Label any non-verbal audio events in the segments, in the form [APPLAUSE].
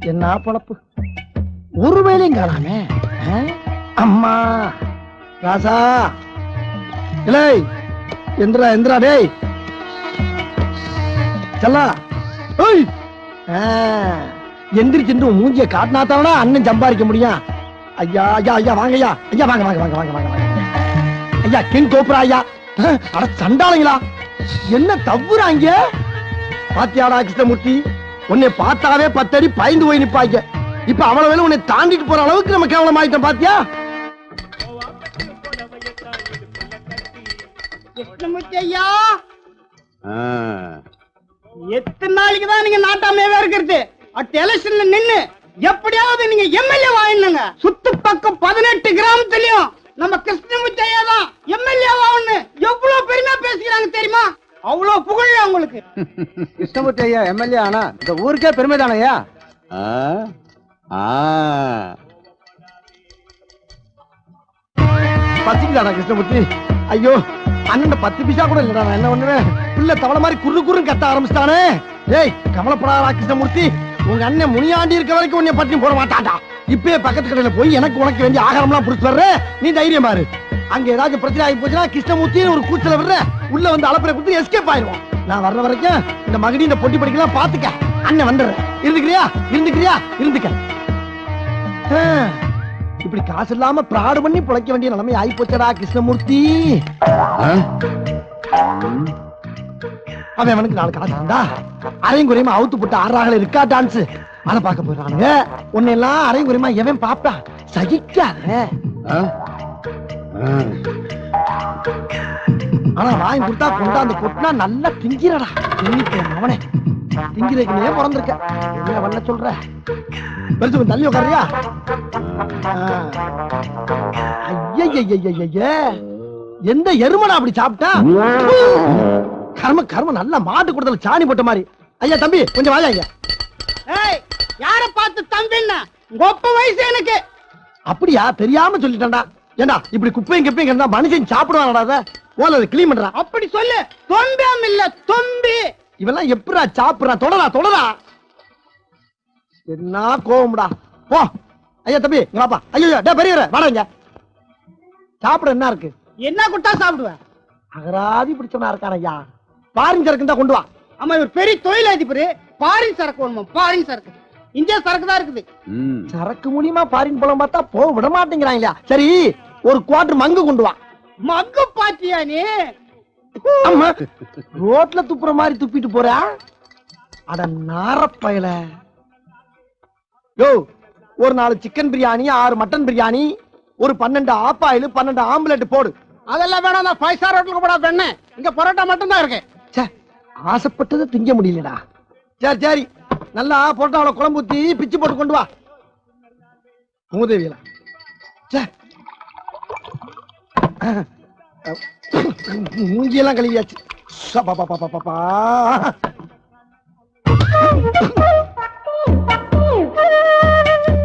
என்ன பொழப்பு? ஒரு வேலையும் காணாமே அம்மா ராசா. இலை எந்திரா எந்திரா டேய். செல்லா. ஓய். ஆ, எந்திரிச்சு மூஞ்சிய காட்டினாத்தானடா அண்ணன் சம்பாதிக்க முடியும். ஐயா ஐயா ஐயா வாங்க ஐயா. ஐயா வாங்க வாங்க வாங்க வாங்க வாங்க வாங்க. ஐயா கிங் கோப்புரா ஐயா. அட சண்டாளங்களா. என்ன தவ்வுறாங்க? பாத்தியாடா கிருஷ்ணமூர்த்தி. உன்னை பார்த்தாவே பத்தடி பயந்து போய் நிப்பாங்க. இப்ப அவ்வளவு வேலை உன்னை தாண்டிட்டு போற அளவுக்கு நம்ம கேவலமாயிட்டோம் பாத்தியா? கிருஷ்ணமூர்த்தி ஐயா எத்தனை நாளைக்கு தான் நீங்க நாட்டாமையாவே இருக்கிறது? அடுத்த எலெக்ஷன்ல நின்னு எப்படியாவது நீங்க எம்எல்ஏ வாங்கினுங்க. சுத்து பக்கம் பதினெட்டு கிராமத்துலயும் நம்ம கிருஷ்ணமூர்த்தி ஐயா தான் எம்எல்ஏ ஆகணும்னு எவ்வளவு பெருமையா பேசிக்கிறாங்க தெரியுமா? அவ்வளவு புகழ் உங்களுக்கு கிருஷ்ணமூர்த்தி [LAUGHS] ஐயா எம்எல்ஏ ஆனா? இந்த ஊருக்கே பெருமை தானையா? பசிக்குதாடா கிருஷ்ணமூர்த்தி? ஐயோ அண்ணன் பத்து பைசா கூட இல்லடா நான் என்ன பண்ணுவேன்? பிள்ளை தவளை மாதிரி குறு குறுன்னு கத்த ஆரம்பிச்சிட்டானே. ஏய் கவலைப்படாதா கிருஷ்ணமூர்த்தி. உங்க அண்ணன் முனியாண்டி இருக்க வரைக்கும் உன்னை பட்டி போட மாட்டாடா இப்பயே பக்கத்து கடையில போய் எனக்கு உனக்கு வேண்டிய ஆகாரம்லாம் புடிச்சு வர்ற நீ தைரியம் பாரு. அங்க ஏதாச்சும் பிரச்சனை ஆகி போச்சுன்னா கிருஷ்ணமூர்த்தி ஒரு கூச்சல விடுற உள்ள வந்து அலப்பறை கொடுத்து எஸ்கேப் ஆயிடுவோம் நான் வர்ற வரைக்கும் இந்த மகடி இந்த பொட்டி படிக்கலாம் பாத்துக்க அண்ணன் வந்துடுறேன் இருந்துக்கிறியா? இருந்துக்கிறியா? இருந்துக்க. இப்படி காசு இல்லாம பிராடு பண்ணி பிழைக்க வேண்டிய நிலைமை ஆகி போச்சடா கிருஷ்ணமூர்த்தி அவன் அவனுக்கு நாலு காசு இருந்தா அரையும் குறையுமா அவுத்து போட்டு ஆறாகல இருக்கா டான்ஸ் அதை பார்க்க போயிடறானுங்க உன்னை எல்லாம் அரையும் குறையுமா எவன் பாப்பான் சகிக்காத. ஆனா வாங்கி கொடுத்தா கொண்டாந்து கொட்டினா நல்லா திங்கிறடா. திங்கிட்டேன் அவனே. திங்கிறதுக்கு நீ ஏன் பிறந்திருக்க. என்ன பண்ண சொல்ற? பெருசு தள்ளி உட்காரியா ஐயய்யய்யய்யய்ய எந்த எருமடா அப்படி சாப்பிட்டா? கர்ம கர்ம நல்ல மாட்டு கொடுத்தல சாணி போட்ட மாதிரி. ஐயா தம்பி கொஞ்சம் வாயா ஐயா. ஏய் யார பார்த்து தம்பின்னா? உங்க ஒப்ப வயசு எனக்கு. அப்படியா? தெரியாம சொல்லிட்டேன்டா. ஏண்டா இப்படி குப்பையும் கிப்பையும் கிடந்தா மனுஷன் சாப்பிடுவானடா அதை? ஓல கிளீன் பண்றா. அப்படி சொல்லு. தொம்பியாம் இல்ல தொம்பி. இவெல்லாம் எப்படா சாப்பிடுறா? தொடரா தொடரா. என்ன கோவம்டா. போ. ஐயா தம்பி இங்க வாப்பா. ஐயோ டே பெரியவரே வாடா இங்க. சாப்பிட என்ன இருக்கு? என்ன குட்டா சாப்பிடுவேன் அகராதி பிடிச்சவனா இருக்கான் ஐயா. பாரின் சரக்கு தான் கொண்டு வா. ஆமா இவர் பெரிய தொழிலதிபர். பாரின் சரக்கு வேணுமா? பாரின் சரக்கு. இந்தியா சரக்கு தான் இருக்குது. சரக்கு மூலியமா பாரின் பழம் பார்த்தா போக விட மாட்டேங்கிறாங்க சரி. ஒரு குவார்டர் மங்கு கொண்டு வா. மக்கு பாத்தியா நீ? ஆமா ரோட்ல துப்புற மாதிரி துப்பிட்டு போற. அட நாரப்பயல. யோ ஒரு நாலு சிக்கன் பிரியாணி ஆறு மட்டன் பிரியாணி ஒரு பன்னெண்டு ஆப்பாயில் பன்னெண்டு ஆம்லெட் போடு. அதெல்லாம் வேணாம் நான் ஃபைவ் ஸ்டார் ஹோட்டலுக்கு போடா பெண்ணே. இங்க பரோட்டா மட்டும் தான் இருக்கு. ச்சே ஆசைப்பட்டதை திங்க முடியலடா. சரி சரி. நல்லா பொரோட்டாவில குழம்பு ஊத்தி பிச்சு போட்டு கொண்டு வா. மூதேவியல ச்சே மூஞ்சியெல்லாம் கழுவியாச்சு. சபாபாபாபாபா.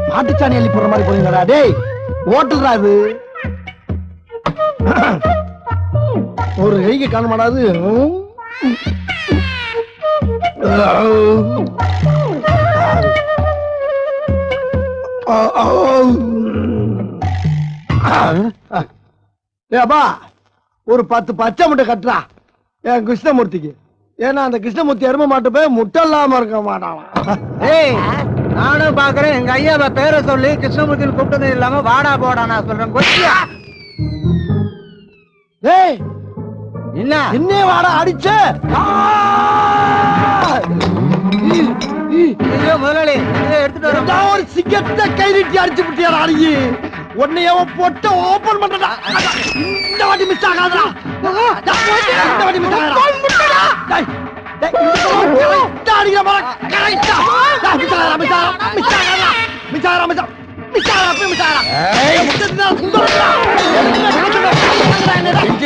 மாட்டுச்சாணி அள்ளி போடுற மாதிரி போயிருந்தா டேய் ஓட்டுறா அது ஒரு கைக்கு காண மாட்டாது ஏப்பா ஒரு பத்து பச்சை முட்டை கட்டுறா என் கிருஷ்ணமூர்த்திக்கு? ஏன்னா அந்த கிருஷ்ணமூர்த்தி எரும மாட்டு போய் முட்டை இல்லாம இருக்க மாட்டான். ஏய் நானும் பாக்குறேன். எங்க ஐயாவை பேரை சொல்லி கிருஷ்ணமூர்த்தின்னு கூப்பிட்டது இல்லாம வாடா போடா நான் சொல்றேன். கொச்சியா? ஏய் என்ன? என்னே வாடா அடிச்ச. முதலாளி எடுத்துட்டு ஒரு சிங்கத்தை கை நீட்டி அடிச்சு விட்டியாடா அடியி. உன்னைய பொட்ட ஓபன் பண்றடா. இந்த வாட்டி மிஸ் ஆகாதடா. இந்த வாட்டி மிஸ் ஆகாதடா. டேய், டேய், அடிக்கிற பாரு, ஆ. டேய், miss ஆகாதடா. மிஸ் ஆகாதடா, மிஸ் ஆகாதடா.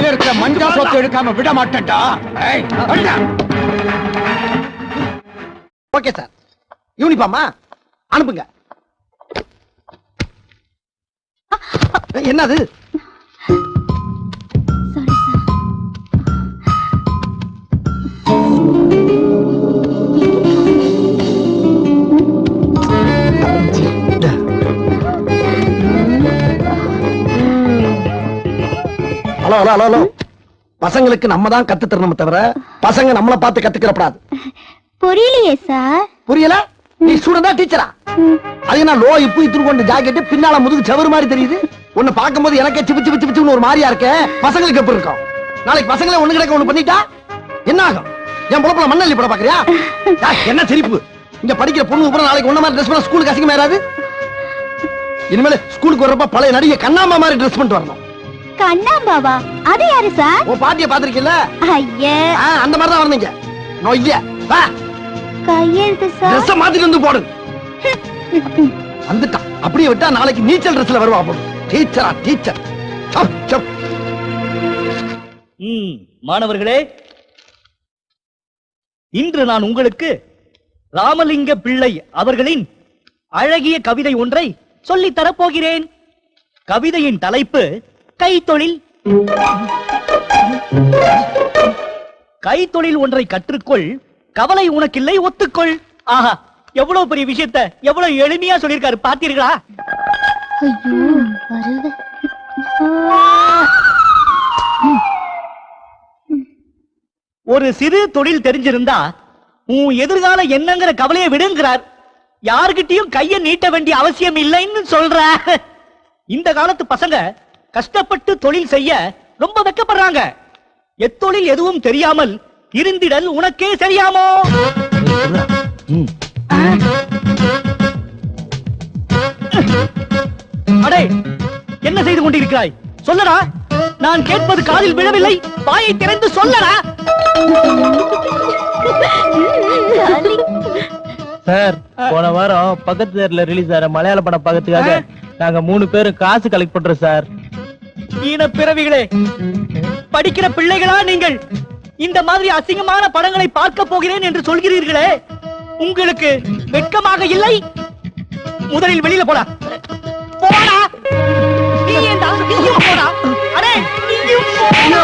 இருக்கிற மஞ்சள் சொத்து எடுக்காம விட மாட்டேன்டா. ஓகே சார் யூனிஃபார்மா அனுப்புங்க. என்னது? ஹலோ ஹலோ ஹலோ பசங்களுக்கு நம்ம தான் கத்து தரணும் தவிர பசங்க நம்மளை பார்த்து கத்துக்கிறப்படாது. புரியலையே சார் புரியல? நீ ஸ்டூடெண்டா டீச்சரா அது என்ன லோ இப்ப இத்துன்னு கொண்டு ஜாக்கெட்டு பின்னால முதுகு செவரு மாதிரி தெரியுது? உன்னை பார்க்கும்போது எனக்கே சிப்பு சிப்பு சிப்புன்னு ஒரு மாதிரியா இருக்க? பசங்களுக்கு எப்படி இருக்கும்? நாளைக்கு பசங்களே ஒண்ணு கிடக்க ஒண்ணு பண்ணிட்டா? என்ன ஆகும்? என் புலப்பல மண்ணள்ளி போட பாக்குறியா என்ன சிரிப்பு? இங்க படிக்கிற பொண்ணு கூட நாளைக்கு ஒண்ணு மாதிரி ட்ரெஸ் பண்ண ஸ்கூலுக்கு அசிங்கமா ஏறாது? இனிமேல் ஸ்கூலுக்கு வர்றப்ப பழைய நடிகை கண்ணாம்பா மாதிரி ட்ரெஸ் பண்ணிட்டு வரணும். கண்ணாம்பாவா அது யாரு சார்? உன் பாட்டிய பாத்திருக்கீல்ல ஐயே. அந்த மாதிரி தான் வரணுங்க நொய்ய வா. கையெழுத்து சார். ட்ரெஸ் மாத்திட்டு வந்து போடு. [LAUGHS] வந்துட்டான். அப்படியே விட்டா நாளைக்கு நீச்சல் ட்ரெஸ்ல வருவா போடு டீச்சரா டீச்சர். மாணவர்களே. இன்று நான் உங்களுக்கு ராமலிங்க பிள்ளை அவர்களின் அழகிய கவிதை ஒன்றை சொல்லித் தரப் போகிறேன் கவிதையின் தலைப்பு கைத்தொழில். கைத்தொழில் ஒன்றை கற்றுக்கொள் கவலை உனக்கில்லை ஒத்துக்கொள். ஆஹா எவ்வளவு பெரிய விஷயத்தை எவ்வளவு எளிமையா சொல்லியிருக்காரு பார்த்தீர்களா? ஐயோ வருது. ஒரு சிறு தொழில் தெரிஞ்சிருந்தா உன் எதிர்கால என்னங்கிற கவலையை விடுங்கிறார். யாருகிட்டயும் கைய நீட்ட வேண்டிய அவசியம் இல்லைன்னு சொல்ற. இந்த காலத்து பசங்க கஷ்டப்பட்டு தொழில் செய்ய ரொம்ப வெக்கப்படுறாங்க. எத்தொழில் எதுவும் தெரியாமல் இருந்திடல் உனக்கே சரியாமோ அடே என்ன செய்து கொண்டிருக்கிறாய்? சொல்லடா. நான் கேட்பது காதில் விழவில்லை. வாயை திறந்து சொல்லடா. சார் போன வாரம் பக்கத்து தேர்ல ரிலீஸ் ஆற மலையாள படம் பார்க்கறதுக்காக நாங்க மூணு பேரும் காசு கலெக்ட் பண்றோம் சார். ஈன பிறவிகளே படிக்கிற பிள்ளைகளா நீங்கள் இந்த மாதிரி அசிங்கமான படங்களை பார்க்க போகிறேன் என்று சொல்கிறீர்களே உங்களுக்கு வெட்கமாக இல்லை? முதலில் வெளியில போடா. போடா. நீ ஏன்டா நீயும் போடா. அடே நீயும் போடா.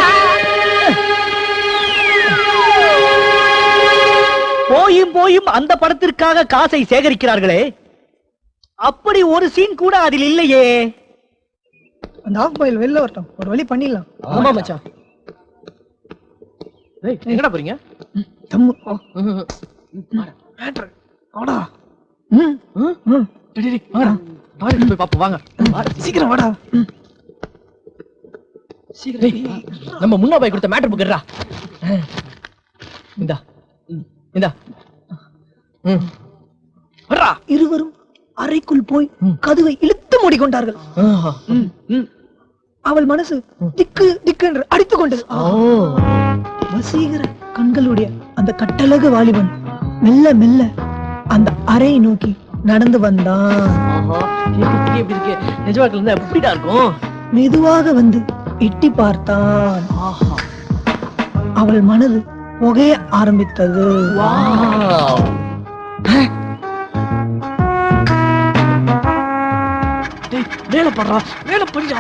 போயும் போயும் அந்த படத்திற்காக காசை சேகரிக்கிறார்களே. அப்படி ஒரு சீன் கூட அதில் இல்லையே. அந்த ஆஃப் பாயில் வெளில வரட்டும். ஒரு வழி பண்ணிடலாம். ஆமா மச்சான். எங்கடா போறீங்க? தம்மு. மேட்ரு. வாடா. ம் ம். வாங்கடா பாரு போய் பாப்போம் வாங்க. சீக்கிரம் வாடா. ம். டேய், நம்ம முன்னா போய் கொடுத்த மேட்டர் புக் இந்தா. இந்தா. ம். இருவரும் அறைக்குள் போய் கதவை இழுத்து மூடிக்கொண்டார்கள். அவள் மனசு திக்கு திக்கு என்று அடித்துக் கொண்டது. வசீகர கண்களுடைய அந்த கட்டழகு வாலிபன் மெல்ல மெல்ல அந்த அறையை நோக்கி நடந்து வந்தான். இப்படி இருக்கே. நிஜ வாழ்க்கையில இருந்தா எப்படிடா இருக்கும்? மெதுவாக வந்து எட்டி பார்த்தான். ஆஹா. அவள் மனது புகைய ஆரம்பித்தது. வாவ். டேய், மேல படுறா. மேல படிடா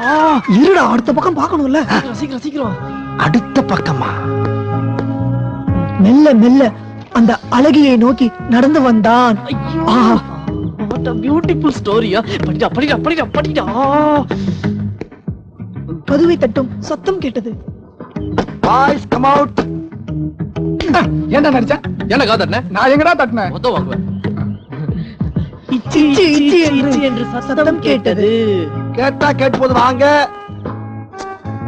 இருடா அடுத்த பக்கம் பார்க்கணும்ல. சீக்கிரம் சீக்கிரம் சீக்கிரம். அடுத்த பக்கமா? மெல்ல மெல்ல அந்த அழகியை நோக்கி நடந்து வந்தான். ஆஹா வாட் a பியூட்டிஃபுல் ஸ்டோரியா படிடா படிடா படிடா படிடா. கதவை தட்டும் சத்தம் கேட்டது. பாய்ஸ் கம் அவுட் ஏன்டா நடிச்ச? என்ன காதர்ன நான் எங்கடா தட்டினேன்? மொத்தம் வாங்குவேன் இச்சி இச்சி என்று சத்தம் கேட்டது. கேட்டா கேட்டு போது வாங்க.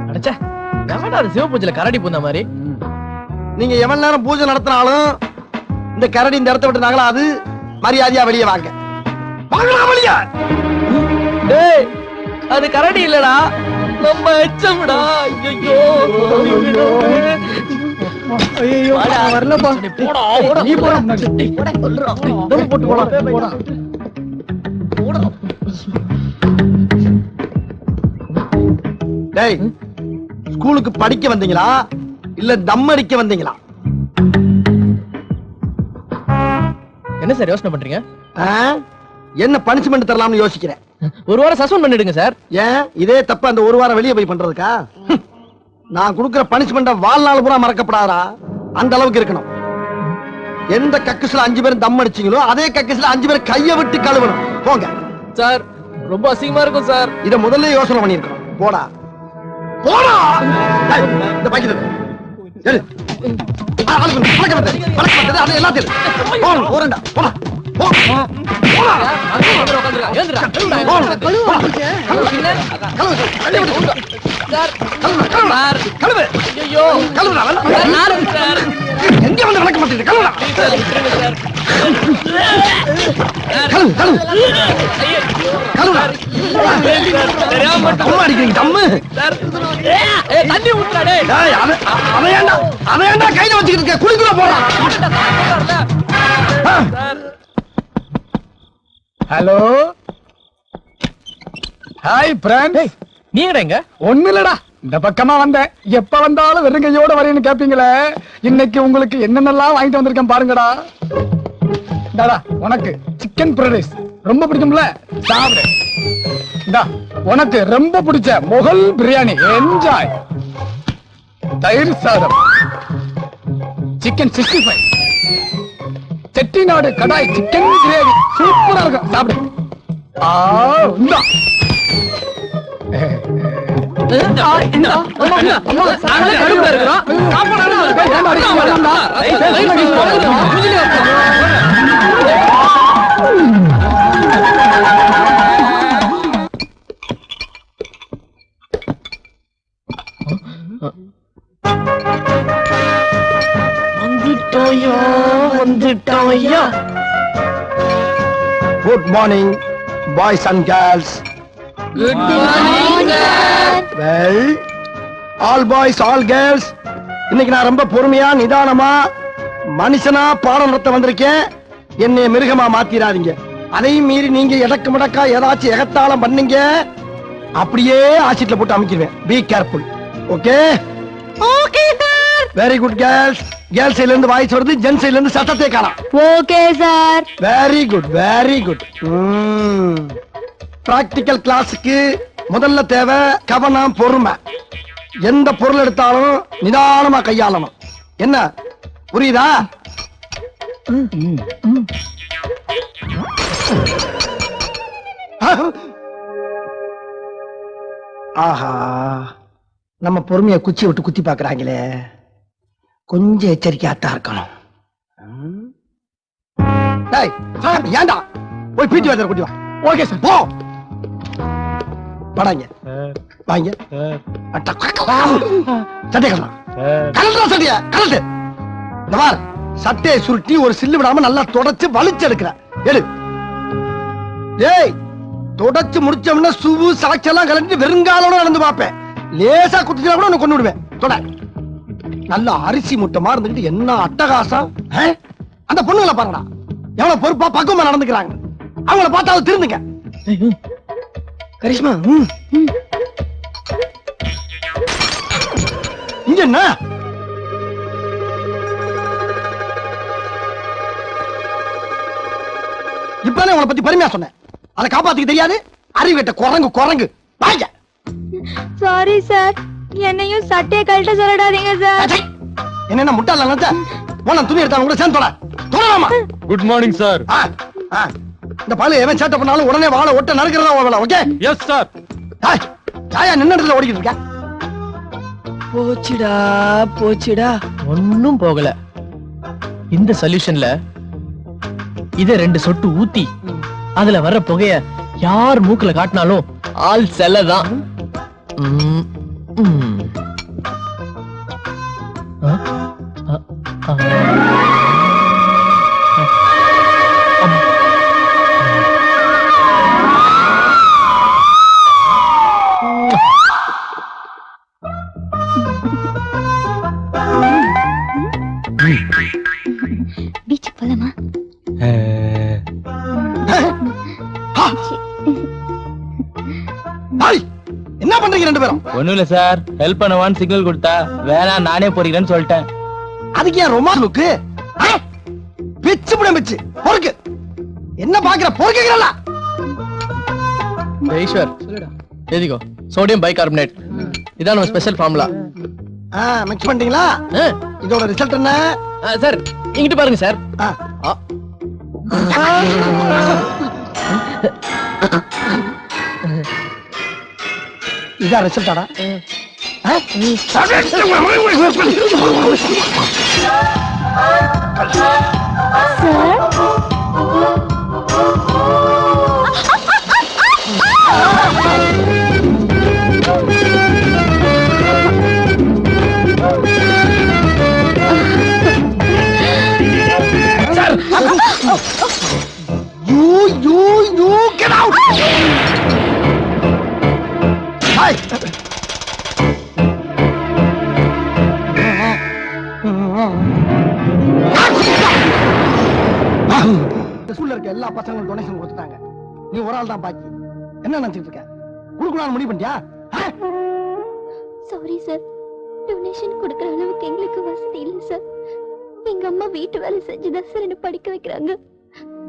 அடச்சே எவன்டா அது சிவபூஜையில கரடி பூந்த மாதிரி. நீங்க எவ்வளவு நேரம் பூஜை நடத்தினாலும் இந்த கரடி இந்த இடத்த விட்டு நகலாது. மரியாதையா வெளியே வாங்க. அது கரடி இல்லடா. நம்ம எச்சம்டா. ஐயோ வரலப்பா. நீ போடா போட்டு போடா. போடா. போடா. டேய் ஸ்கூலுக்கு படிக்க வந்தீங்களா? இல்ல தம் அடிக்க வந்தீங்களா? என்ன சார் யோசனை பண்றீங்க? என்ன பனிஷ்மெண்ட் தரலாம்னு யோசிக்கிறேன். ஒரு வாரம் சஸ்பெண்ட் பண்ணிடுங்க சார் ஏன்? இதே தப்பு அந்த ஒரு வாரம் வெளியே போய் பண்றதுக்கா. நான் கொடுக்கிற பனிஷ்மெண்ட வாழ்நாள் பூரா மறக்கப்படாதா? அந்த அளவுக்கு இருக்கணும். எந்த கக்குஸ்ல அஞ்சு பேரும் தம் அடிச்சீங்களோ அதே கக்குஸ்ல அஞ்சு பேர் கைய விட்டு கழுவணும். போங்க. சார் ரொம்ப அசிங்கமா இருக்கும் சார் இத முதல்ல யோசனை பண்ணிருக்கணும் போடா. போடா! இந்த அது எல்லாத்தையும். போடா, போடா. எங்க வந்து விளக்க மாட்டேங்குது கழுவுடா. கழுவு, கழுவு. கழுவுடா. அடிக்கிறீங்க, தம்மு. டேய், அவன் அவன் ஏன்டா அவன் ஏன்டா கையில வச்சுக்கிட்டு இருக்க குளிக்குள்ள போறான் ஹலோ? ஹாய் ஃப்ரெண்ட்ஸ் நீங்கடா எங்க ஒண்ணு இல்லடா இந்த பக்கமா வந்தேன். எப்ப வந்தாலும் வெறும் கையோட வரேன்னு கேப்பீங்களே. இன்னைக்கு உங்களுக்கு என்னென்னலாம் வாங்கிட்டு வந்திருக்கேன் பாருங்கடா. இந்தாடா உனக்கு சிக்கன் ஃப்ரைட் ரைஸ் ரொம்ப பிடிக்கும்ல? சாப்பிடு. இந்தா உனக்கு ரொம்ப பிடிச்ச முகல் பிரியாணி. என்ஜாய் தயிர் சாதம். Chicken sixty five Chettinad kadai chicken gravy. சூப்பரா இருக்கும். சாப்பிடு. ஆ இந்தா. Morning boys and girls well all boys all girls இன்னைக்கு நான் ரொம்ப பொறுமையா நிதானமா மனுஷனா பாடம் நடத்த வந்திருக்கேன். என்னை மிருகமா மாத்திராதீங்க. அதையும் மீறி நீங்க எடக்கு முடக்கா ஏதாச்சும் எகத்தாளம் பண்ணீங்க. அப்படியே ஆசிட்ல போட்டு அமைக்கிடுவேன் be careful okay okay sir very good girls girls சைடுல இருந்து வாய்ஸ் வருது ஜென்ஸ் சைடுல இருந்து சத்தத்தை காணாம். Okay sir very good very good practical கிளாஸுக்கு முதல்ல தேவை கவனம் பொறுமை. எந்த பொருள் எடுத்தாலும் நிதானமா கையாளணும். என்ன? புரியுதா? ஆஹா. நம்ம பொறுமைய குச்சி விட்டு குத்தி பாக்குறாங்களே கொஞ்சம் எச்சரிக்கையாத்தான் இருக்கணும். ஏன்டா? போய் பீட்டி வாத்தியார் கூட்டி வா. Okay sir. போ. வாடாங்க வாங்க சட்டை கலலாம் கலட்டுறா சட்டைய கலட்டு இந்த பார் சட்டையை சுருட்டி ஒரு சில்லு விடாம நல்லா தொடச்சு வலிச்சு எடுக்கிற. எடு. டேய் தொடச்சு முடிச்சோம்னா சுவு சாட்சியெல்லாம் கலந்து வெறுங்காலோட நடந்து பார்ப்பேன். லேசா குத்தினா கூட உன்னை கொண்டு விடுவேன் தொட. நல்ல அரிசி முட்டை இருந்துகிட்டு என்ன அட்டகாசம்? அந்த பொண்ணுங்களை பாருங்கடா. எவ்வளவு பொறுப்பா பக்குவமா நடந்துக்கிறாங்க. அவங்கள பார்த்தாவது திருந்துங்க. கரிஷ்மா. இங்க என்ன? இப்பதானே உங்களை பத்தி பெருமையா சொன்னேன். அதை காப்பாத்திக்க தெரியாது. அறிவிட்ட குரங்கு குரங்கு. வாங்க. சாரி சார் என்னையும் சட்டையை கழட்ட சொல்லிடாதீங்க சார். என்னென்ன முட்டாள் நினைச்ச போன துணி எடுத்தாங்க கூட சேர்ந்து தொட தொடலாமா குட் மார்னிங் சார். இந்த பாலு எவன் சேட்டை பண்ணாலும் உடனே வாழை ஒட்ட நறுக்கிறதா வேலை ஓகே எஸ் சார் சாயா நின்ன இடத்துல ஓடிக்கிட்டு இருக்க. போச்சுடா போச்சுடா. ஒன்னும் போகல. இந்த சொல்யூஷன்ல இத ரெண்டு சொட்டு ஊத்தி அதுல வர்ற புகைய யார் மூக்குல காட்டினாலும் ஆள் செல்லதான். ம், ஒண்ணும் இல்ல சார். ஹெல்ப் பண்ணவான்னு சிக்னல் கொடுத்தா வேணாம் நானே போறீங்கன்னு சொல்லிட்டேன். அதுக்கு ஏன் ரொமான்ஸ் லுக்கு பிச்சு புட பிச்சு. பொறுக்கு. என்ன பாக்குற பொறுக்குறல ஈஸ்வர். எதிகோ சோடியம் பைகார்பனேட் இதான் நம்ம ஸ்பெஷல் ஃபார்முலா மிக்ஸ் பண்ணிட்டீங்களா? இதோட ரிசல்ட் என்ன? சார் இங்கிட்டு பாருங்க சார். ஆ. இதான் ரிசல்ட்டாடா சார் யூ யூ யூ ஸ்கூல்ல இருக்க எல்லா பசங்களும் டொனேஷன் கொடுத்துட்டாங்க. நீ ஒரு ஆள் தான் பாக்கி. என்ன நினைச்சிட்டு இருக்க? கொடுக்கலாம்னு முடிவு பண்ணியா சாரி சார் டொனேஷன் கொடுக்குற அளவுக்கு எங்களுக்கு வசதி இல்லை சார் எங்க அம்மா வீட்டு வேலை செஞ்சுதான் சார் என்ன படிக்க வைக்கிறாங்க.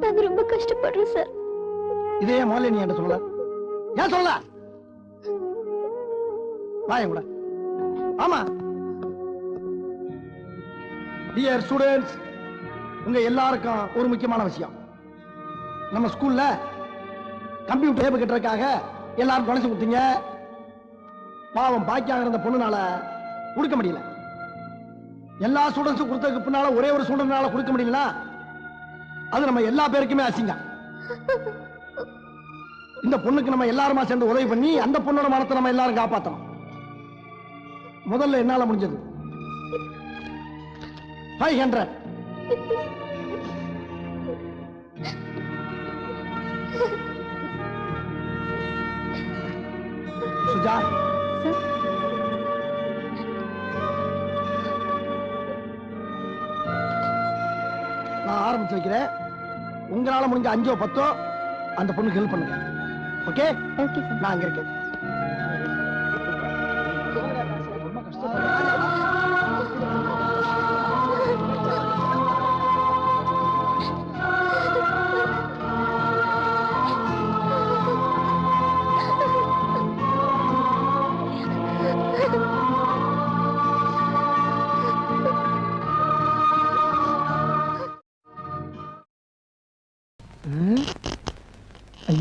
நாங்க ரொம்ப கஷ்டப்படுறோம் சார் இதே முதல்ல நீ என்ன சொல்லல. ஏன் சொல்லல? வாயம் கூட. ஆமா. டியர் ஸ்டூடெண்ட்ஸ் உங்க எல்லாருக்கும் ஒரு முக்கியமான விஷயம். நம்ம ஸ்கூல்ல கம்ப்யூட்டர் டேபிள் கட்டுறதுக்காக எல்லாரும் தொலைச்சு கொடுத்தீங்க பாவம் பாக்கியாக இருந்த பொண்ணுனால கொடுக்க முடியல. எல்லா ஸ்டூடெண்ட்ஸும் கொடுத்ததுக்கு பின்னால ஒரே ஒரு ஸ்டூடெண்ட்னால கொடுக்க முடியல அது நம்ம எல்லா பேருக்குமே அசிங்கம். இந்த பொண்ணுக்கு நம்ம எல்லாருமா சேர்ந்து உதவி பண்ணி அந்த பொண்ணோட மனத்தை நம்ம எல்லாரும் காப்பாத்தணும். முதல்ல என்னால முடிஞ்சது. ஃபைவ் ஹண்ட்ரட் சுஜா நான் ஆரம்பிச்சு வைக்கிறேன். உங்களால முடிஞ்ச அஞ்சோ பத்தோ அந்த பொண்ணுக்கு ஹெல்ப் பண்ணுங்க. ஓகே நான் அங்க இருக்கேன்.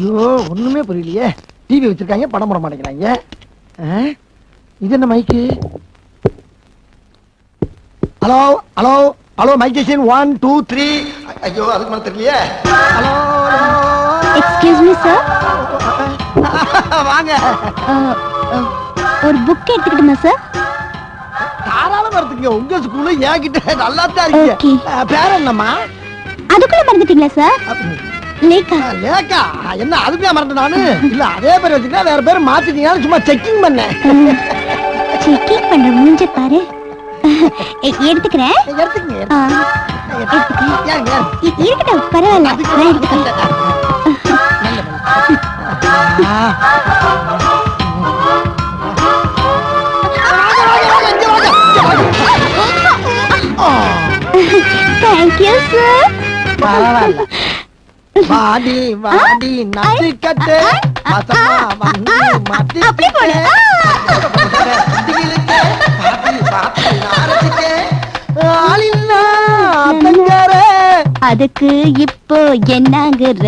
ஐயோ ஒண்ணுமே புரியலையே. டிவி வச்சிருக்காங்க படம் போட மாட்டேங்கிறாங்க? இது என்ன mic hello hello hello mic one two three ஐயோ அதுக்கு மேல தெரியலையே. ஹலோ எக்ஸ்கியூஸ் மீ சார் வாங்க. ஒரு புக் எடுத்துக்கிட்டுமா சார் தாராளமா எடுத்துங்க உங்க ஸ்கூலு என்கிட்ட நல்லா தான் இருக்கீங்க பேர் என்னம்மா? அதுக்குள்ள மறந்துட்டீங்களா சார் லேக்கா லேக்கா என்ன அதுக்கு மறந்து நானு இல்ல அதே பேர் வச்சுக்கிட்டா வேற பேர் மாத்திட்டீங்கன்னா சும்மா செக்கிங் பண்ணேன் செக்கிங் பண்ற மூஞ்ச பாரு எடுத்துக்கிறேன் எடுத்துக்கங்க இருக்கட்டும் பரவாயில்ல நான் எடுத்துக்கிறேன் தேங்க்யூ சார் பரவாயில்ல. வாடி வாடி நசுக்கட்டு மசமா வந்து மாத்தி அதுக்கு இப்போ என்னங்குற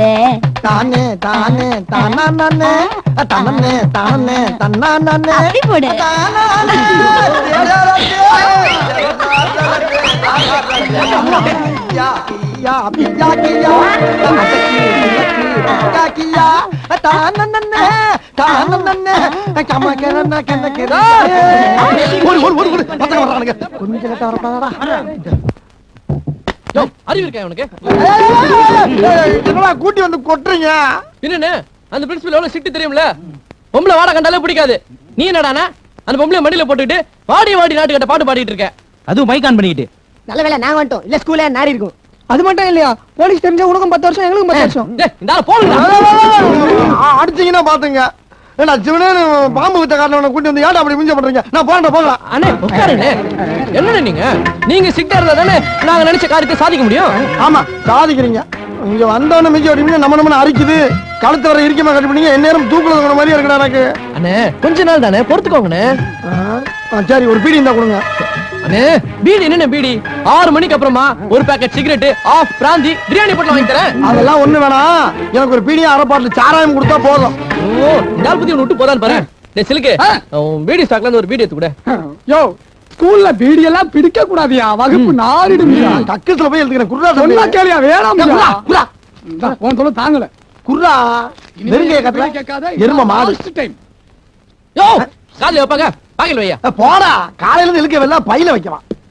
தானே தானே தானா நானே தனனே தானே தன்னா நானே அப்படி போடு அறிவு இருக்கா உனக்கு கூட்டி வந்து கொட்டுறீங்க. என்னன்னு அந்த பிரின்சிபல் எவ்வளவு சிட்டு தெரியும்ல? பொம்பளை வாடா கண்டாலே பிடிக்காது. நீ என்னடானா அந்த பொம்பளை மடியில போட்டுக்கிட்டு வாடி வாடி நாட்டு கட்ட பாட்டு பாடிட்டு இருக்க. அதுவும் மைக் ஆன் பண்ணிக்கிட்டு. நல்ல வேலை நாங்க வந்துட்டோம். இல்ல ஸ்கூல்ல நாரி இருக்கும். அது மட்டும் இல்லையா? போலீஸ் தெரிஞ்ச உனக்கும் பத்து வருஷம் எங்களுக்கும் பத்து வருஷம். டேய், இந்த போடுங்க அடிச்சீங்கன்னா பாத்துங்க. ஏன்னா சிவனே பாம்பு வித்த காரணம் கூட்டி வந்து ஏன்டா அப்படி மிஞ்ச பண்றீங்க? நான் போறேன் போகலாம் அண்ணே உட்காருண்ணே என்னண்ணே நீங்க? நீங்க சிட்டா இருந்தா தானே நாங்க நினைச்ச காரியத்தை சாதிக்க முடியும்? ஆமா சாதிக்கிறீங்க. இங்க வந்தவன மிஞ்சி ஓடிங்க நம்ம நம்ம அரிக்குது. கழுத்து வர இறுக்கமா கட்டிப்பிடிங்க எந்நேரம் தூக்குல மாதிரி இருக்குடா எனக்கு. அண்ணே கொஞ்ச நாள் தானே பொறுத்துக்கோங்கண்ணே. சரி ஒரு பீடி இருந்தா கொடுங்க. பீடி என்னண்ணே பீடி? ஆறு மணிக்கு அப்புறமா ஒரு packet cigarette half brandy biryani போட்டு வாங்கி தரேன். அதெல்லாம் ஒண்ணு வேணாம். எனக்கு ஒரு பீடியும் அரை பாட்டில் சாராயம் கொடுத்தா போதும். ஓ இந்த பத்தி விட்டு போதான்னு பாரு. சிலுக்கு பீடி ஸ்டாக்ல ஒரு பீடி எடுத்து கூட. யோ ஸ்கூல்ல பீடி எல்லாம் பிடிக்க கூடாதியா? வகுப்பு நாரிடுமியா கக்கத்துல போய் எழுதுக்கிறேன் குர்ரா சொன்னா கேளியா வேணாம் குர்ரா உன் சொல்ல தாங்கல. குர்ரா கட்டல கேட்காத எரும மாடு. யோ காலையில வைப்பாங்க. பாக்கல வையா போடா. காலையில இருந்து இழுக்க வெள்ளா பையில வைக்கலாம்.